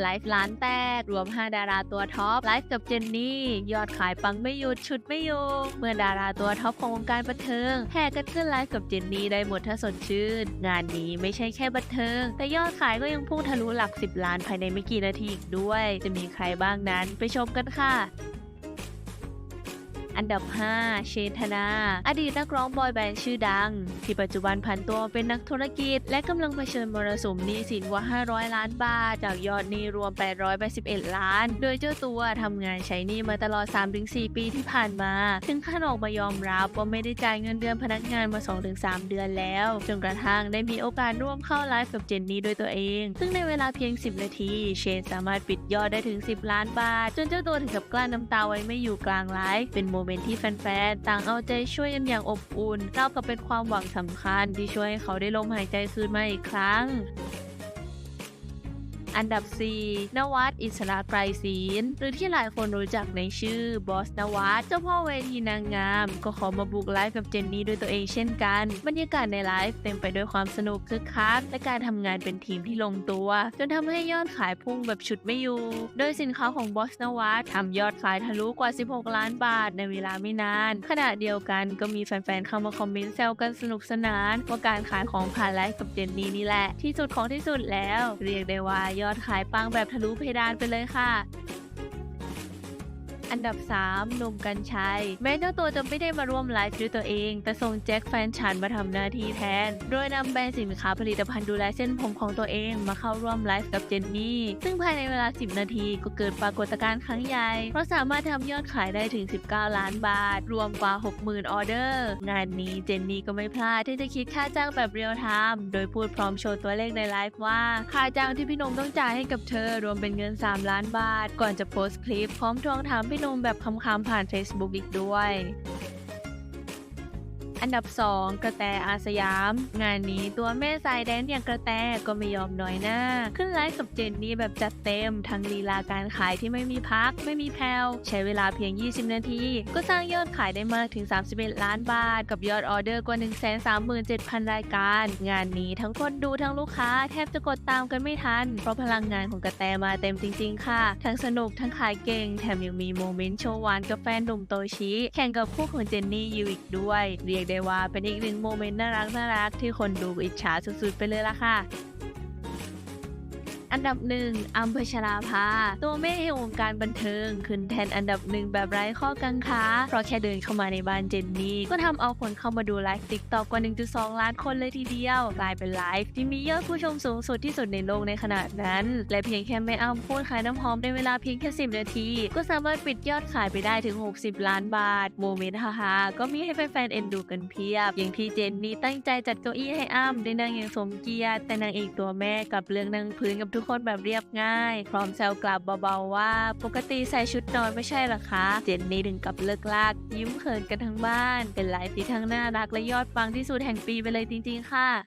ไลฟ์ล้านแตกรวม 5 ดาราตัวท็อปไลฟ์กับเจนนี่ ยอดขายปังไม่หยุดชุดไม่อยู่เมื่อดาราตัวท็อปของวงการบันเทิงแห่กันขึ้นไลฟ์กับเจนนี่ได้หมดถ้าสดชื่น งานนี้ไม่ใช่แค่บันเทิง แต่ยอดขายก็ยังพุ่งทะลุหลัก 10 ล้านภายในไม่กี่นาทีอีกด้วย จะมีใครบ้างนั้นไปชมกันค่ะ อันดับ 5 เชนธนา อดีตนักร้องบอยแบนด์ชื่อดัง ที่ปัจจุบันผันตัวเป็นนักธุรกิจ และกำลังเผชิญมรสุมหนี้สินกว่า 500 ล้านบาท จากยอดหนี้รวม 881 ล้าน โดยเจ้าตัวทำงานใช้หนี้มาตลอด 3-4 ปีที่ผ่านมา ถึงขั้นออกมายอมรับว่าไม่ได้จ่ายเงินเดือนพนักงานมา 2-3 เดือนแล้ว จนกระทั่งได้มีโอกาสร่วมเข้าไลฟ์กับเจนนี่ด้วยตัวเอง ซึ่งในเวลาเพียง 10 นาที เชนสามารถปิดยอดได้ถึง 10 ล้านบาท จนเจ้าตัวถึงกับกลั้นน้ำตาไว้ไม่อยู่กลางไลฟ์เป็นโมเมนต์ที่แฟนๆ ต่างเอาใจช่วยกันอย่างอบอุ่นเล่ากับเป็นความหวังสำคัญที่ช่วยให้เขาได้ลมหายใจคืนมาอีกครั้ง อันดับ 4 นวัดอิสระไกรศีล หรือที่หลายคนรู้จักในชื่อบอสนวัดเจ้าพ่อเวทีนางงาม ก็ขอมาบุกไลฟ์กับเจนนี่ด้วยตัวเองเช่นกัน บรรยากาศในไลฟ์เต็มไปด้วยความสนุกคึกคักและการทำงานเป็นทีมที่ลงตัว จนทำให้ยอดขายพุ่งแบบฉุดไม่อยู่ โดยสินค้าของบอสนวัดทำยอดขายทะลุกว่า 16 ล้านบาทในเวลาไม่นาน ขณะเดียวกันก็มีแฟนๆเข้ามาคอมเมนต์แซวกันสนุกสนานว่าการขายของผ่านไลฟ์กับเจนนี่นี่แหละ ที่สุดของที่สุดแล้ว เรียกได้ว่ายอดขายปังแบบทะลุเพดานไปเลยค่ะ อันดับ 3 หนุ่มกัญชัย แม้เจ้าตัวจะไม่ได้มาร่วมไลฟ์ด้วยตัวเอง แต่ส่งแจ็คแฟนฉันมาทำหน้าที่แทน โดยนำแบรนด์สินค้าผลิตภัณฑ์ดูแลเส้นผมของตัวเองมาเข้าร่วมไลฟ์กับเจนนี่ ซึ่งภายในเวลา 10 นาทีก็เกิดปรากฏการณ์ครั้งใหญ่ เพราะสามารถทำยอดขายได้ถึง 19 ล้านบาท รวมกว่า 60,000 ออเดอร์ งานนี้เจนนี่ก็ไม่พลาดที่จะคิดค่าจ้างแบบเรียลไทม์โดยพูดพร้อมโชว์ตัวเลขในไลฟ์ว่า ค่าจ้างที่พี่นมต้องจ่ายให้กับเธอรวมเป็นเงิน 3 ล้านบาท ก่อนจะโพสต์คลิปพร้อมทวงถามพี่หนมแบบคำๆผ่าน Facebook อีกด้วย อันดับ 2 กระแตอาสยาม งานนี้ตัวแม่สายแดนอย่างกระแตก็ไม่ยอมน้อยหน้า ขึ้นไลฟ์กับเจนนี่แบบจัดเต็ม ทั้งลีลาการขายที่ไม่มีพัก ไม่มีแผ่วใช้เวลาเพียง 20 นาที ก็สร้างยอดขายได้มากถึง 31 ล้านบาท กับยอดออเดอร์กว่า 137,000 รายการ งานนี้ทั้งคนดูทั้งลูกค้าแทบจะกดตามกันไม่ทัน เพราะพลังงานของกระแตมาเต็มจริง ๆ ค่ะ ทั้งสนุกทั้งขายเก่ง แถมยังมีโมเมนต์โชว์หวานกับแฟนหนุ่มโตชิแข่งกับคู่ของเจนนี่ยูอีกด้วยเรียกได้ว่าเป็นอีกหนึ่งโมเมนต์น่ารักน่ารักที่คนดูอิจฉาสุดๆไปเลยล่ะค่ะ อันดับหนึ่งอัมพชราภา ตัวแม่แห่งวงการบันเทิง ขึ้นแทนอันดับหนึ่งแบบไร้ข้อกังขา เพราะแค่เดินเข้ามาในบ้านเจนนี่ ก็ทำเอาคนเข้ามาดูไลฟ์ติ๊กต็อกกว่า 1.2 ล้านคนเลยทีเดียว กลายเป็นไลฟ์ที่มียอดผู้ชมสูงสุดที่สุดในโลกในขณะนั้น และเพียงแค่แม่อ้ำพูดขายน้ำหอมในเวลาเพียงแค่ 10 นาที ก็สามารถปิดยอดขายไปได้ถึง 60 ล้านบาท โมเมนต์ฮาๆก็มีให้แฟนๆเอ็นดูกันเพียบ อย่างที่เจนนี่ตั้งใจจัดเก้าอี้ให้อ้ำได้นั่งอย่างสมเกียรติแต่นางเอกตัวแม่กับเรื่องนั่งพื้นกับทุกคนแบบเรียบง่าย พร้อมแซวกลับเบาๆว่า ปกติใส่ชุดนอนไม่ใช่หรอคะ เจนนี่ถึงกับเลิกลาก ยิ้มเขินกันทั้งบ้าน เป็นไลฟ์ที่ทั้งน่ารักและยอดปังที่สุดแห่งปีไปเลยจริงๆค่ะ